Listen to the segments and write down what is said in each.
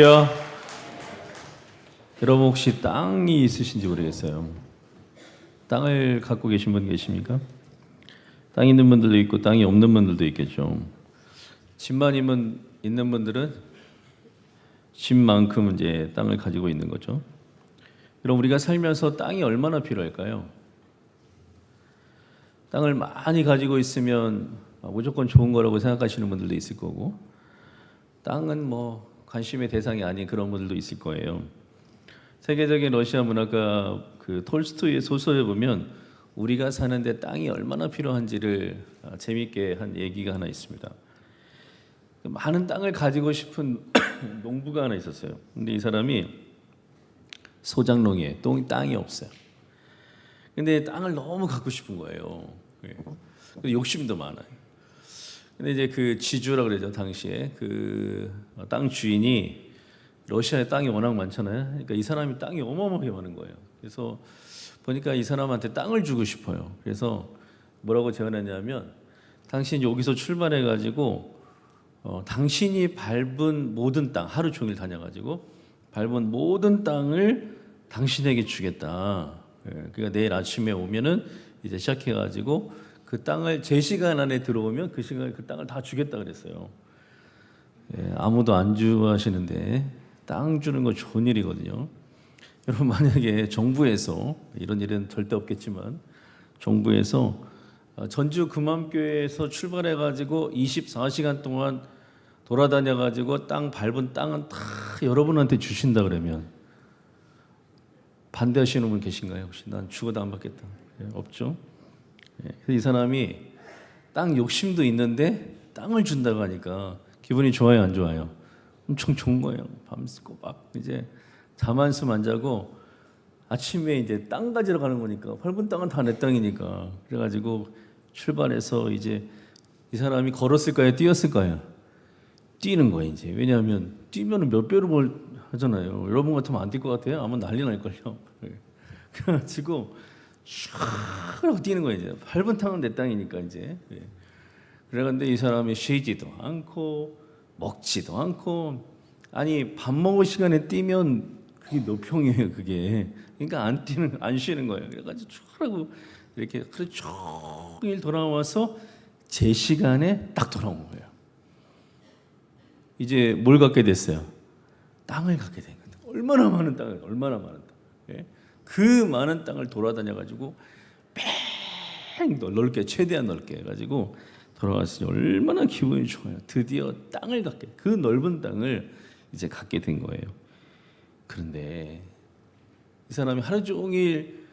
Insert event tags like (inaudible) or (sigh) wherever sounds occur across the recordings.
야, 여러분 혹시 땅이 있으신지 모르겠어요. 땅을 갖고 계신 분 계십니까? 땅 있는 분들도 있고 땅이 없는 분들도 있겠죠. 집만 있는 있는 분들은 집만큼 이제 땅을 가지고 있는 거죠. 여러분 우리가 살면서 땅이 얼마나 필요할까요? 땅을 많이 가지고 있으면 무조건 좋은 거라고 생각하시는 분들도 있을 거고 땅은 뭐 관심의 대상이 아닌 그런 분들도 있을 거예요. 세계적인 러시아 문학가 그 톨스토이의 소설에 보면 우리가 사는데 땅이 얼마나 필요한지를 아, 재미있게 한 얘기가 하나 있습니다. 많은 땅을 가지고 싶은 (clears throat) 농부가 하나 있었어요. 근데 이 사람이 소장농이에요. 똥 땅이 없어요. 근데 땅을 너무 갖고 싶은 거예요. 예. 욕심도 많아요. 근데 이제 그 지주라 그러죠 당시에 그 땅 주인이 러시아에 땅이 워낙 많잖아요. 그러니까 이 사람이 땅이 어마어마하게 많은 거예요. 그래서 보니까 이 사람한테 땅을 주고 싶어요. 그래서 뭐라고 제안했냐면 당신 여기서 출발해 가지고 어, 당신이 밟은 모든 땅 하루 종일 다녀가지고 밟은 모든 땅을 당신에게 주겠다. 예, 그러니까 내일 아침에 오면은 이제 시작해 가지고 그 땅을 제 시간 안에 들어오면 그 시간에 그 땅을 다 주겠다 그랬어요. 예, 아무도 안 좋아하시는데 땅 주는 거 좋은 일이거든요. 여러분 만약에 정부에서 이런 일은 절대 없겠지만 정부에서 어, 전주 금암교회에서 출발해 가지고 24시간 동안 돌아다녀 가지고 땅 밟은 땅은 다 여러분한테 주신다 그러면 반대하시는 분 계신가요? 혹시 난 죽어도 안 받겠다. 예, 없죠? 예, 그래서 이 사람이 땅 욕심도 있는데 땅을 준다고 하니까 기분이 좋아요, 안 좋아요? 엄청 좋은 거예요. 밤새 꼬박 이제 잠 한숨 안 자고 아침에 이제 땅 가지러 가는 거니까 밟은 땅은 다 내 땅이니까 그래가지고 출발해서 이제 이 사람이 걸었을까요, 뛰었을까요? 뛰는 거예요 이제 왜냐하면 뛰면 몇 배로 벌 하잖아요. 여러분 같으면 안 뛸 것 같아요. 아마 난리 날 걸요. (laughs) 그래가지고 슉 하고 뛰는 거예요 이제 밟은 땅은 내 땅이니까 이제. 예. 그래가는데 이 사람이 쉬지도 않고 먹지도 않고 아니 밥 먹을 시간에 뛰면 그게 몇 평이에요 그게. 그러니까 안 뛰는 안 쉬는 거예요. 그래가지고 쭉 하고 이렇게 하루 종일 돌아와서 제 시간에 딱 돌아온 거예요. 이제 뭘 갖게 됐어요? 땅을 갖게 된 거예요. 얼마나 많은 땅을, 얼마나 많은 땅. 예? 그 많은 땅을 돌아다녀 가지고 뺑 넓게 최대한 넓게 해가지고 돌아왔으니 얼마나 기분이 좋아요. 드디어 땅을 갖게 그 넓은 땅을 이제 갖게 된 거예요. 그런데 이 사람이 하루 종일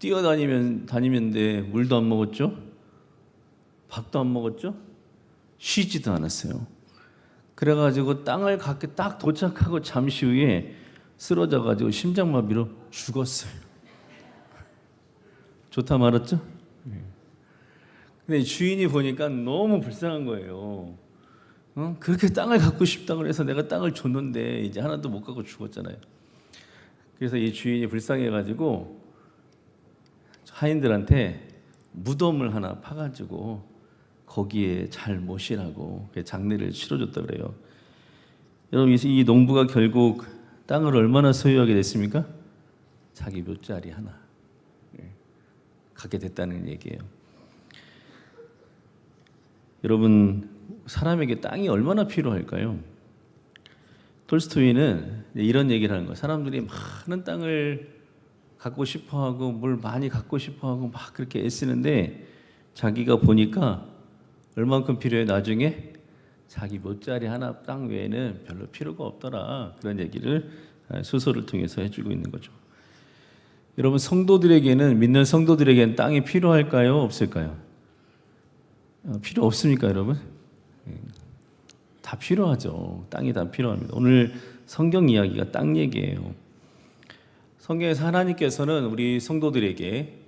뛰어다니면 다니면데 물도 안 먹었죠, 밥도 안 먹었죠, 쉬지도 않았어요. 그래가지고 땅을 갖게 딱 도착하고 잠시 후에 쓰러져 가지고 심장마비로 죽었어요. 좋다 말았죠? 근데 주인이 보니까 너무 불쌍한 거예요. 어? 그렇게 땅을 갖고 싶다 그래서 내가 땅을 줬는데 이제 하나도 못 갖고 죽었잖아요. 그래서 이 주인이 불쌍해 가지고 하인들한테 무덤을 하나 파가지고 거기에 잘 모시라고 장례를 치러줬다 그래요. 여러분 이 농부가 결국 땅을 얼마나 소유하게 됐습니까? 자기 묘자리 하나 예, 갖게 됐다는 얘기예요. 여러분 사람에게 땅이 얼마나 필요할까요? 톨스토이는 이런 얘기를 하는 거예요. 사람들이 많은 땅을 갖고 싶어하고 뭘 많이 갖고 싶어하고 막 그렇게 애쓰는데 자기가 보니까 얼만큼 필요해 나중에 자기 못자리 하나 땅 외에는 별로 필요가 없더라 그런 얘기를 소설을 통해서 해주고 있는 거죠. 여러분 성도들에게는 믿는 성도들에게는 땅이 필요할까요 없을까요? 어, 필요 없습니까 여러분? 예. 다 필요하죠. 땅이 다 필요합니다. 오늘 성경 이야기가 땅 얘기예요. 성경에서 하나님께서는 우리 성도들에게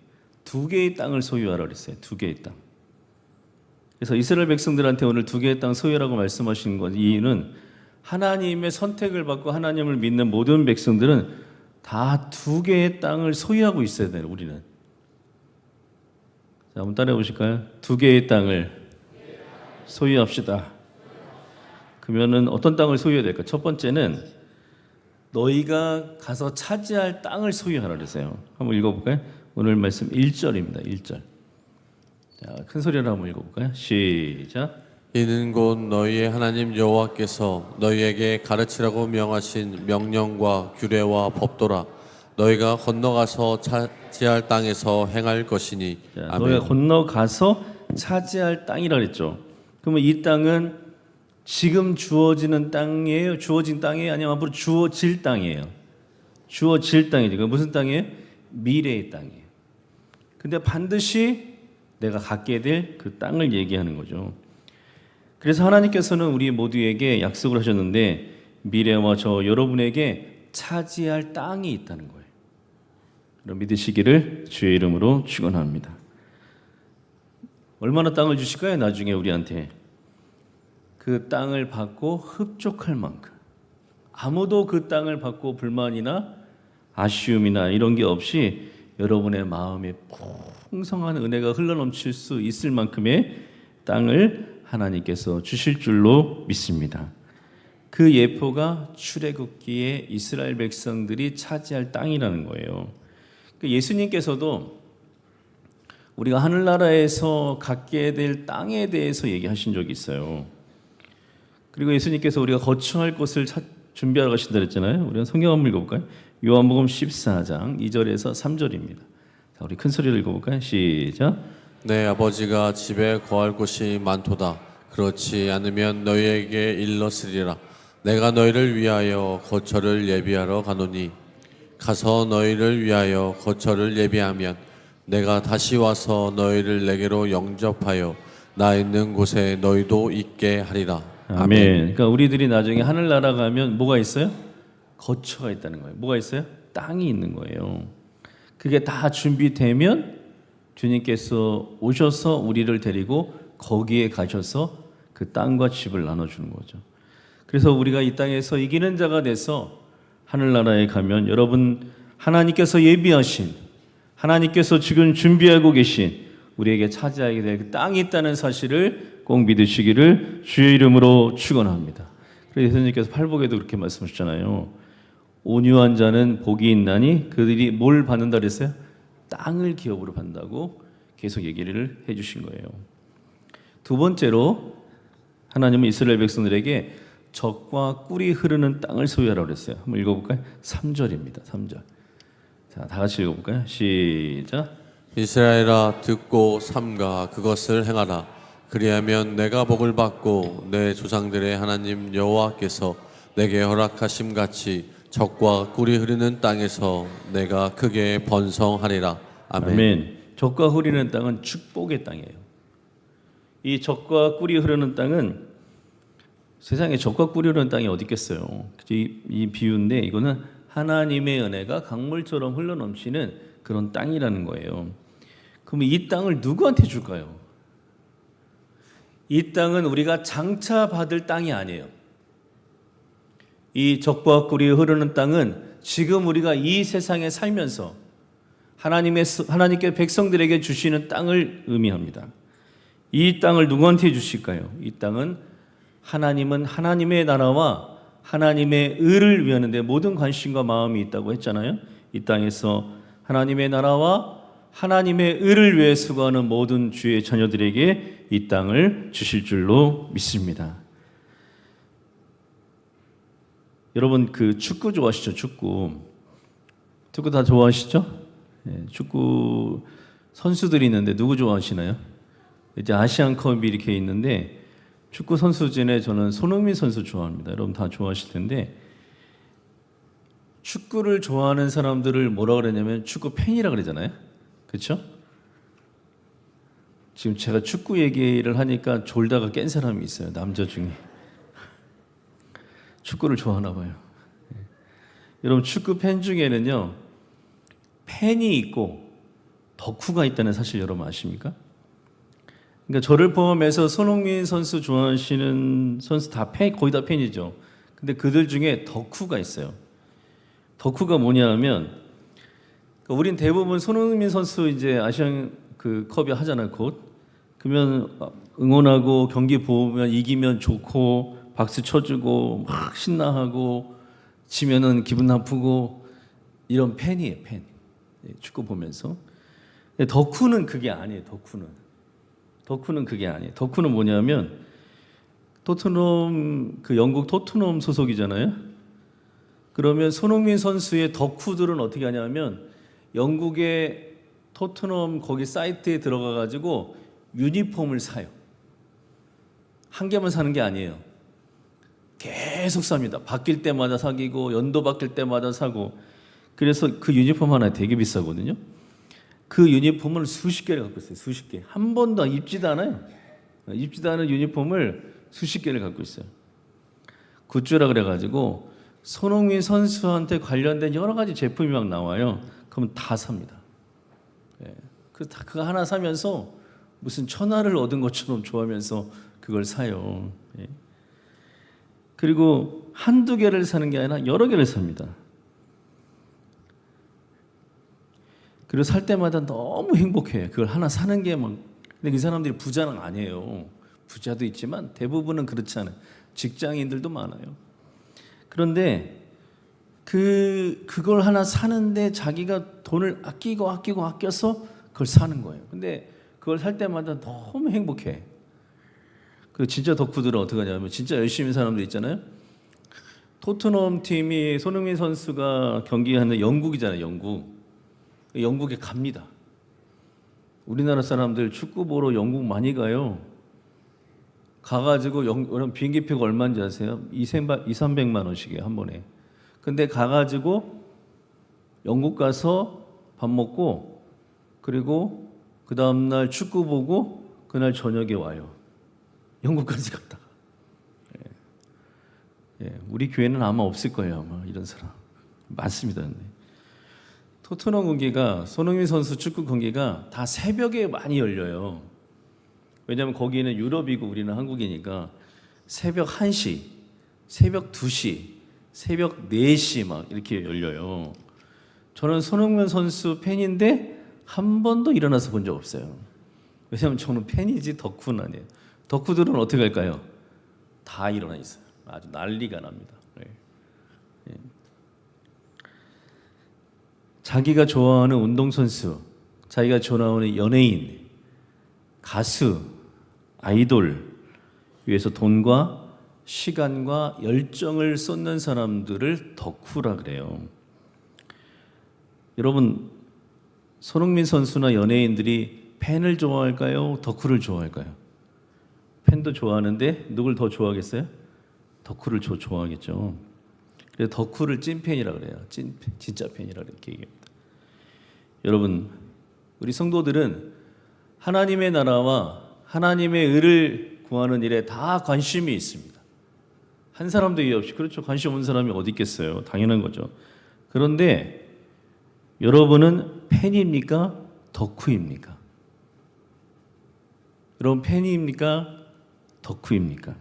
두 개의 땅을 소유하라 그랬어요. 두 개의 땅. 그래서 이스라엘 백성들한테 오늘 두 개의 땅 소유라고 말씀하시는 것 이유는 하나님의 선택을 받고 하나님을 믿는 모든 백성들은 다 두 개의 땅을 소유하고 있어야 돼요. 우리는. 자, 한번 따라해 보실까요? 두 개의 땅을 소유합시다. 그러면은 어떤 땅을 소유해야 될까? 첫 번째는 너희가 가서 차지할 땅을 소유하라 그랬어요. 한번 읽어볼까요? 오늘 말씀 1절입니다. 1절. 자, 큰 소리로 한번 읽어볼까요? 시작. 이는 곧 너희의 하나님 여호와께서 너희에게 가르치라고 명하신 명령과 규례와 법도라 너희가 건너가서 차지할 땅에서 행할 것이니 자, 아멘. 너희가 건너가서 차지할 땅이라 그랬죠. 그러면 이 땅은 지금 주어지는 땅이에요? 주어진 땅이에요? 아니면 앞으로 주어질 땅이에요? 주어질 땅이죠. 그 무슨 땅이에요? 미래의 땅이에요. 근데 반드시 내가 갖게 될 그 땅을 얘기하는 거죠. 그래서 하나님께서는 우리 모두에게 약속을 하셨는데 미래와 저 여러분에게 차지할 땅이 있다는 거예요. 그럼 믿으시기를 주의 이름으로 축원합니다. 얼마나 땅을 주실까요? 나중에 우리한테 그 땅을 받고 흡족할 만큼 아무도 그 땅을 받고 불만이나 아쉬움이나 이런 게 없이 여러분의 마음에 풍성한 은혜가 흘러넘칠 수 있을 만큼의 땅을 하나님께서 주실 줄로 믿습니다. 그 예포가 출애굽기에 이스라엘 백성들이 차지할 땅이라는 거예요. 그 예수님께서도 우리가 하늘나라에서 갖게 될 땅에 대해서 얘기하신 적이 있어요. 그리고 예수님께서 우리가 거처할 곳을 찾- 준비하러 가신다 그랬잖아요. 우리가 성경 한번 읽어볼까요? 요한복음 14장 2절에서 3절입니다. 자, 우리 큰 소리로 읽어볼까요? 시작. 내 아버지가 집에 거할 곳이 많도다 그렇지 않으면 너희에게 일렀으리라 내가 너희를 위하여 거처를 예비하러 가노니 가서 너희를 위하여 거처를 예비하면 내가 다시 와서 너희를 내게로 영접하여 나 있는 곳에 너희도 있게 하리라 아멘. 그러니까 우리들이 나중에 하늘나라 가면 뭐가 있어요? 거처가 있다는 거예요. 뭐가 있어요? 땅이 있는 거예요. 그게 다 준비되면 주님께서 오셔서 우리를 데리고 거기에 가셔서 그 땅과 집을 나눠주는 거죠. 그래서 우리가 이 땅에서 이기는 자가 돼서 하늘나라에 가면 여러분 하나님께서 예비하신 하나님께서 지금 준비하고 계신 우리에게 차지하게 될 그 땅이 있다는 사실을 꼭 믿으시기를 주의 이름으로 축원합니다. 그래서 예수님께서 팔복에도 그렇게 말씀하셨잖아요. 온유한 자는 복이 있나니 그들이 뭘 받는다 그랬어요? 땅을 기업으로 받는다고 계속 얘기를 해 주신 거예요. 두 번째로 하나님은 이스라엘 백성들에게 적과 꿀이 흐르는 땅을 소유하라고 그랬어요. 한번 읽어 볼까요? 3절입니다. 3절. 자, 다 같이 읽어 볼까요? 시작. 이스라엘아 듣고 삼가 그것을 행하라 그리하면 내가 복을 받고 내 조상들의 하나님 여호와께서 내게 허락하심 같이 적과 꿀이 흐르는 땅에서 내가 크게 번성하리라 아멘. 아멘. 적과 흐르는 땅은 축복의 땅이에요. 이 적과 꿀이 흐르는 땅은 세상에 적과 꿀이 흐르는 땅이 어디 있겠어요? 이, 이 비유인데 이거는 하나님의 은혜가 강물처럼 흘러넘치는 그런 땅이라는 거예요. 그러면 이 땅을 누구한테 줄까요? 이 땅은 우리가 장차 받을 땅이 아니에요. 이 적과 꿀이 흐르는 땅은 지금 우리가 이 세상에 살면서 하나님의 하나님께 백성들에게 주시는 땅을 의미합니다. 이 땅을 누구한테 주실까요? 이 땅은 하나님은 하나님의 나라와 하나님의 의를 위하는데 모든 관심과 마음이 있다고 했잖아요. 이 땅에서 하나님의 나라와 하나님의 의를 위해 수고하는 모든 주의 자녀들에게 이 땅을 주실 줄로 믿습니다. 여러분 그 축구 좋아하시죠? 축구. 축구 다 좋아하시죠? 예, 축구 선수들이 있는데 누구 좋아하시나요? 이제 아시안컵이 이렇게 있는데 축구 선수 중에 저는 손흥민 선수 좋아합니다. 여러분 다 좋아하실 텐데 축구를 좋아하는 사람들을 뭐라 그러냐면 축구 팬이라 그러잖아요. 그렇죠? 지금 제가 축구 얘기를 하니까 졸다가 깬 사람이 있어요. 남자 중에. 축구를 좋아하나 봐요. 예. 여러분 축구 팬 중에는요. 팬이 있고 덕후가 있다는 사실 여러분 아십니까? 그러니까 저를 포함해서 손흥민 선수 좋아하시는 선수 다 팬, 거의 다 팬이죠. 근데 그들 중에 덕후가 있어요. 덕후가 뭐냐면 그러니까 우린 대부분 손흥민 선수 이제 아시안 그 컵이 하잖아요, 곧. 그러면 응원하고 경기 보면 이기면 좋고 박수 쳐주고 막 신나하고 지면은 기분 나쁘고 이런 팬이에요 팬. 예, 축구 보면서. 덕후는 그게 아니에요 덕후는. 덕후는 그게 아니에요. 덕후는 뭐냐면 토트넘 그 영국 토트넘 소속이잖아요. 그러면 손흥민 선수의 덕후들은 어떻게 하냐면 영국의 토트넘 거기 사이트에 들어가 가지고 유니폼을 사요. 한 개만 사는 게 아니에요. 계속 삽니다. 바뀔 때마다 사기고 연도 바뀔 때마다 사고. 그래서 그 유니폼 하나 되게 비싸거든요. 그 유니폼을 수십 개를 갖고 있어요. 수십 개. 한 번도 입지도 않아요. 입지도 않은 유니폼을 수십 개를 갖고 있어요. 굿즈라 그래가지고 손흥민 선수한테 관련된 여러 가지 제품이 막 나와요. 그럼 다 삽니다. 예. 그 다- 그거 하나 사면서 무슨 천하를 얻은 것처럼 좋아하면서 그걸 사요. 예. 그리고 한두 개를 사는 게 아니라 여러 개를 삽니다. 그리고 살 때마다 너무 행복해요. 그걸 하나 사는 게 막. 근데 그 사람들이 부자는 아니에요. 부자도 있지만 대부분은 그렇지 않아요. 직장인들도 많아요. 그런데 그 그걸 하나 사는데 자기가 돈을 아끼고 아끼고 아껴서 그걸 사는 거예요. 근데 그걸 살 때마다 너무 행복해. 그 진짜 덕후들은 어떻게 하냐면 진짜 열심히 사람들 있잖아요. 토트넘 팀이 손흥민 선수가 경기하는 영국이잖아요. 영국. 영국에 갑니다. 우리나라 사람들 축구 보러 영국 많이 가요. 가가지고 영, 비행기표가 얼마인지 아세요? 2, 300만 원씩이에요 한 번에. 근데 가가지고 영국 가서 밥 먹고 그리고 그 다음날 축구 보고 그날 저녁에 와요. 영국까지 갔다가. 예. 예, 우리 교회는 아마 없을 거예요 아마 이런 사람 많습니다. 근데. 토트넘 경기가 손흥민 선수 축구 경기가 다 새벽에 많이 열려요. 왜냐하면 거기는 유럽이고 우리는 한국이니까 새벽 1시, 새벽 2시, 새벽 4시 막 이렇게 열려요. 저는 손흥민 선수 팬인데 한 번도 일어나서 본 적 없어요. 왜냐하면 저는 팬이지 덕후는 아니에요. 덕후들은 어떻게 할까요? 다 일어나 있어요. 아주 난리가 납니다. 네. 예. 자기가 좋아하는 운동선수, 자기가 좋아하는 연예인, 가수, 아이돌 위해서 돈과 시간과 열정을 쏟는 사람들을 덕후라 그래요. 여러분 손흥민 선수나 연예인들이 팬을 좋아할까요? 덕후를 좋아할까요? 팬도 좋아하는데 누굴 더 좋아하겠어요? 덕후를 조, 좋아하겠죠. 그래서 덕후를 찐팬이라 그래요. 찐 진짜 팬이라 이렇게 얘기합니다. 여러분 우리 성도들은 하나님의 나라와 하나님의 의를 구하는 일에 다 관심이 있습니다. 한 사람도 이해 없이 그렇죠. 관심 없는 사람이 어디 있겠어요. 당연한 거죠. 그런데 여러분은 팬입니까? 덕후입니까? 여러분 팬입니까? 덕후입니까?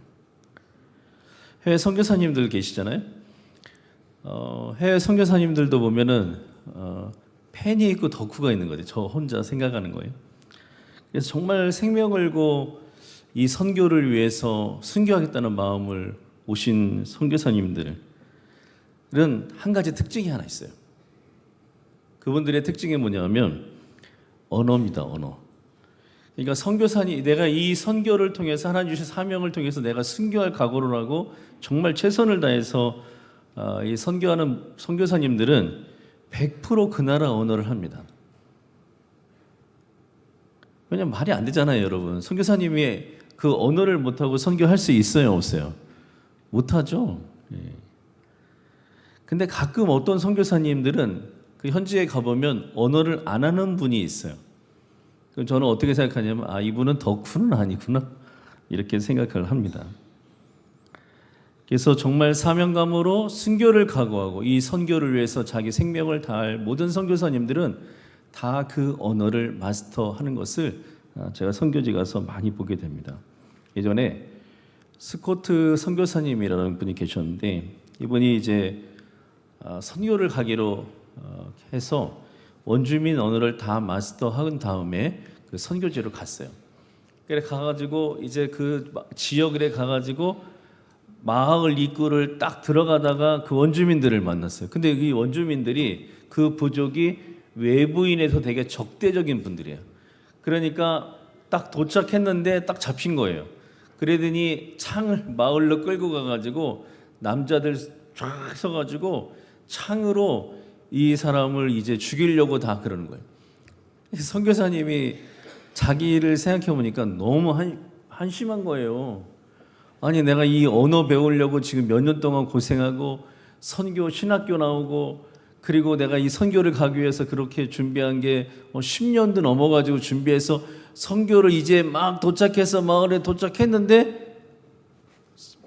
해외 선교사님들 계시잖아요. 어, 해외 선교사님들도 보면은 어, 팬이 있고 덕후가 있는 거죠. 저 혼자 생각하는 거예요. 그래서 정말 생명 걸고 이 선교를 위해서 순교하겠다는 마음을 오신 선교사님들은 한 가지 특징이 하나 있어요. 그분들의 특징이 뭐냐면 언어입니다. 언어. 그러니까 선교사님 내가 이 선교를 통해서 하나님 주신 사명을 통해서 내가 순교할 각오를 하고 정말 최선을 다해서 아, 이 선교하는 선교사님들은 100%그 나라 언어를 합니다. 왜냐면 말이 안 되잖아요, 여러분. 선교사님이 그 언어를 못하고 선교할 수 있어요, 없어요? 못하죠. 예. 근데 가끔 어떤 선교사님들은 그 현지에 가보면 언어를 안 하는 분이 있어요. 저는 어떻게 생각하냐면 아 이분은 덕후는 아니구나 이렇게 생각을 합니다. 그래서 정말 사명감으로 순교를 각오하고 이 선교를 위해서 자기 생명을 다할 모든 선교사님들은 다 그 언어를 마스터하는 것을 아, 제가 선교지 가서 많이 보게 됩니다. 예전에 스코트 선교사님이라는 분이 계셨는데 이분이 이제 아, 선교를 가기로 어, 해서 원주민 언어를 다 마스터한 다음에 그 선교지로 갔어요. 그래 가가지고 이제 그 지역에 가가지고 마을 입구를 딱 들어가다가 그 원주민들을 만났어요. 근데 이 원주민들이 그 부족이 외부인에서 되게 적대적인 분들이에요. 그러니까 딱 도착했는데 딱 잡힌 거예요. 그러더니 창을 마을로 끌고 가가지고 남자들 쫙 서가지고 창으로 이 사람을 이제 죽이려고 다 그러는 거예요. 선교사님이 자기를 생각해 보니까 너무 한, 한심한 거예요. 아니 내가 이 언어 배우려고 지금 몇 년 동안 고생하고 선교 신학교 나오고 그리고 내가 이 선교를 가기 위해서 그렇게 준비한 게 어, 10년도 넘어가지고 준비해서 선교를 이제 막 도착해서 마을에 도착했는데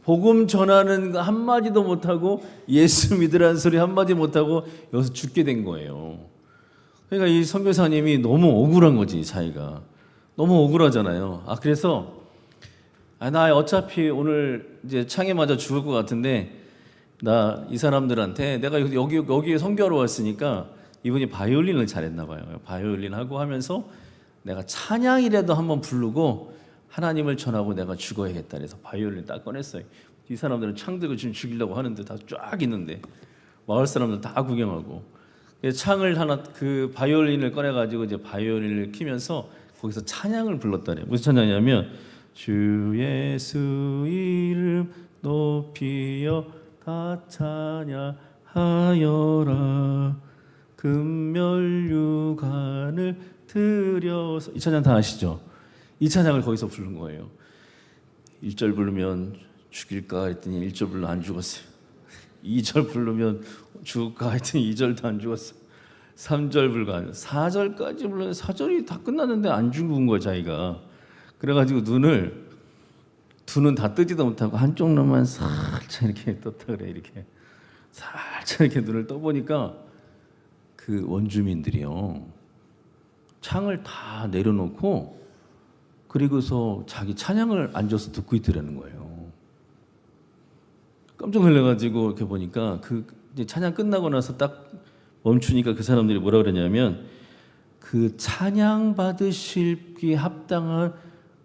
복음 전하는 거 한마디도 못 하고 예수 믿으라는 소리 한 마디 못 하고 여기서 죽게 된 거예요. 그러니까 이 선교사님이 너무 억울한 거지 자기가 너무 억울하잖아요. 아 그래서 아, 나 어차피 오늘 이제 창에 맞아 죽을 것 같은데 나 이 사람들한테 내가 여기 여기에 선교하러 왔으니까 이분이 바이올린을 잘했나 봐요. 바이올린 하고 하면서 내가 찬양이라도 한번 부르고 하나님을 전하고 내가 죽어야겠다 그래서 바이올린 딱 꺼냈어요. 이 사람들은 창 들고 지금 죽이려고 하는데 다 쫙 있는데 마을 사람들 다 구경하고 창을 하나 그 바이올린을 꺼내 가지고 이제 바이올린을 키면서 거기서 찬양을 불렀다래. 무슨 찬양이냐면 주 예수 이름 높이여 다 찬양하여라 금멸유관을 들여서 이 찬양 다 아시죠? 이 찬양을 거기서 부른 거예요. 1절 부르면 죽일까 했더니 1절 불러 안 죽었어요. 2절 부르면 죽을까 했더니 2절도 안 죽었어. 3절 불가 4절까지 불렀는데 4절이 다 끝났는데 안 죽은 거야 자기가. 그래가지고 눈을 두 눈 다 뜨지도 못하고 한쪽 눈만 살짝 이렇게 떴다 그래 이렇게 살짝 이렇게 눈을 떠보니까 그 원주민들이요 창을 다 내려놓고 그리고서 자기 찬양을 앉아서 듣고 있더라는 거예요. 깜짝 놀라가지고 이렇게 보니까 그 찬양 끝나고 나서 딱 멈추니까 그 사람들이 뭐라 그러냐면 그 찬양 받으실기에 합당한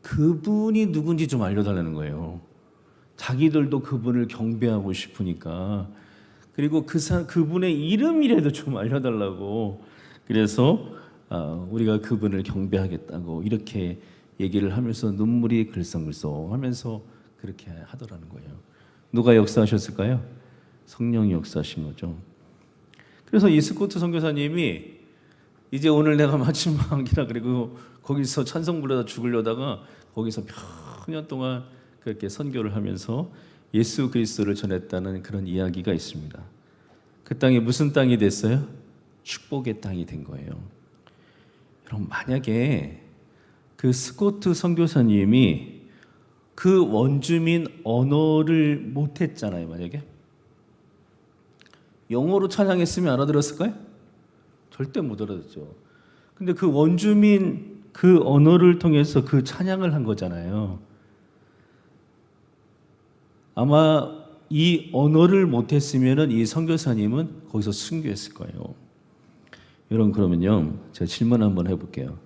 그분이 누군지 좀 알려달라는 거예요. 자기들도 그분을 경배하고 싶으니까 그리고 그 사, 그분의 이름이라도 좀 알려달라고 그래서 아, 우리가 그분을 경배하겠다고 이렇게 얘기를 하면서 눈물이 글썽글썽 하면서 그렇게 하더라는 거예요. 누가 역사하셨을까요? 성령이 역사하신 거죠. 그래서 이 스코트 선교사님이 이제 오늘 내가 마지막이라 (laughs) 그리고 거기서 찬송 부르다 죽으려다가 거기서 몇 년 동안 그렇게 선교를 하면서 예수 그리스도를 전했다는 그런 이야기가 있습니다. 그 땅이 무슨 땅이 됐어요? 축복의 땅이 된 거예요. 여러분 만약에 그 스코트 선교사님이 그 원주민 언어를 못했잖아요. 만약에 영어로 찬양했으면 알아들었을까요? 절대 못 알아듣죠. 근데 그 원주민 그 언어를 통해서 그 찬양을 한 거잖아요. 아마 이 언어를 못했으면은 이 선교사님은 거기서 순교했을 거예요. 여러분 그러면요, 제가 질문 한번 해볼게요.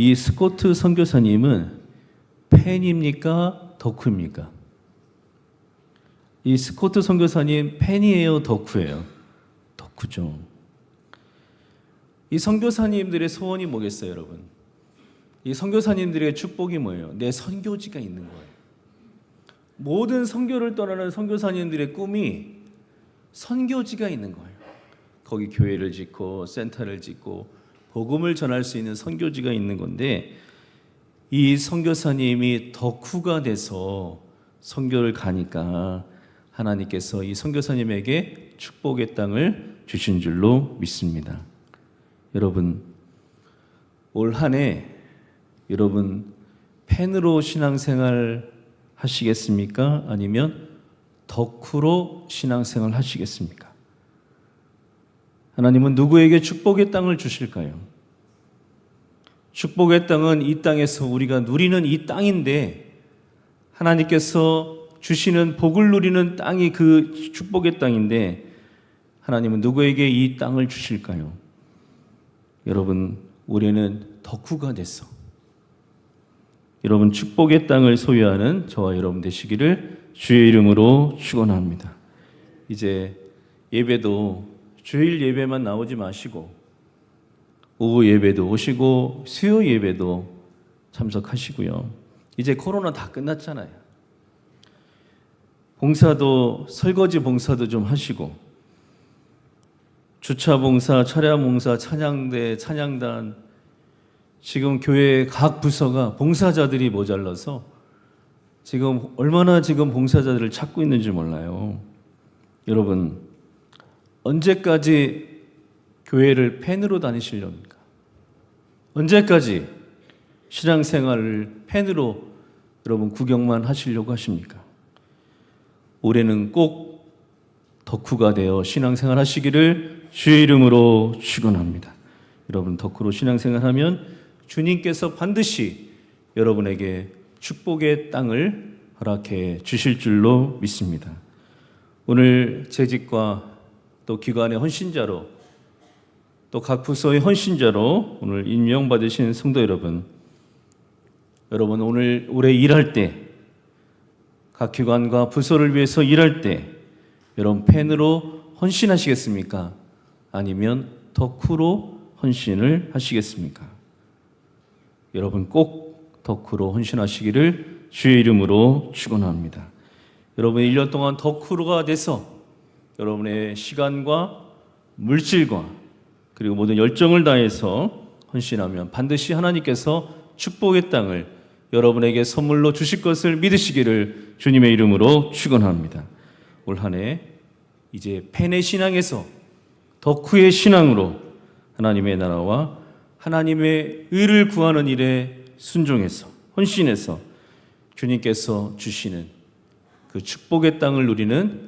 이 스코트 선교사님은 팬입니까, 덕후입니까? 이 스코트 선교사님 팬이에요, 덕후예요? 덕후죠. 이 선교사님들의 소원이 뭐겠어요, 여러분? 이 선교사님들의 축복이 뭐예요? 내 선교지가 있는 거예요. 모든 선교를 떠나는 선교사님들의 꿈이 선교지가 있는 거예요. 거기 교회를 짓고 센터를 짓고 복음을 전할 수 있는 선교지가 있는 건데 이 선교사님이 덕후가 돼서 선교를 가니까 하나님께서 이 선교사님에게 축복의 땅을 주신 줄로 믿습니다. 여러분 올 한해 여러분 팬으로 신앙생활 하시겠습니까? 아니면 덕후로 신앙생활 하시겠습니까? 하나님은 누구에게 축복의 땅을 주실까요? 축복의 땅은 이 땅에서 우리가 누리는 이 땅인데 하나님께서 주시는 복을 누리는 땅이 그 축복의 땅인데 하나님은 누구에게 이 땅을 주실까요? 여러분, 우리는 덕후가 됐어. 여러분 축복의 땅을 소유하는 저와 여러분 되시기를 주의 이름으로 축원합니다. 이제 예배도 주일 예배만 나오지 마시고 오후 예배도 오시고 수요 예배도 참석하시고요. 이제 코로나 다 끝났잖아요. 봉사도 설거지 봉사도 좀 하시고 주차 봉사, 차량 봉사, 찬양대, 찬양단 지금 교회 각 부서가 봉사자들이 모자라서 지금 얼마나 지금 봉사자들을 찾고 있는지 몰라요. 여러분 언제까지 교회를 팬으로 다니시렵니까? 언제까지 신앙생활을 팬으로 여러분 구경만 하시려고 하십니까? 올해는 꼭 덕후가 되어 신앙생활 하시기를 주의 이름으로 축원합니다. 여러분 덕후로 신앙생활 하면 주님께서 반드시 여러분에게 축복의 땅을 허락해 주실 줄로 믿습니다. 오늘 재직과 또 기관의 헌신자로 또 각 부서의 헌신자로 오늘 임명받으신 성도 여러분, 여러분 오늘 올해 일할 때 각 기관과 부서를 위해서 일할 때 여러분 팬으로 헌신하시겠습니까? 아니면 덕후로 헌신을 하시겠습니까? 여러분 꼭 덕후로 헌신하시기를 주의 이름으로 축원합니다. 여러분 1년 동안 덕후로가 돼서 여러분의 시간과 물질과 그리고 모든 열정을 다해서 헌신하면 반드시 하나님께서 축복의 땅을 여러분에게 선물로 주실 것을 믿으시기를 주님의 이름으로 축원합니다. 올 한해 이제 팬의 신앙에서 덕후의 신앙으로 하나님의 나라와 하나님의 의를 구하는 일에 순종해서 헌신해서 주님께서 주시는 그 축복의 땅을 누리는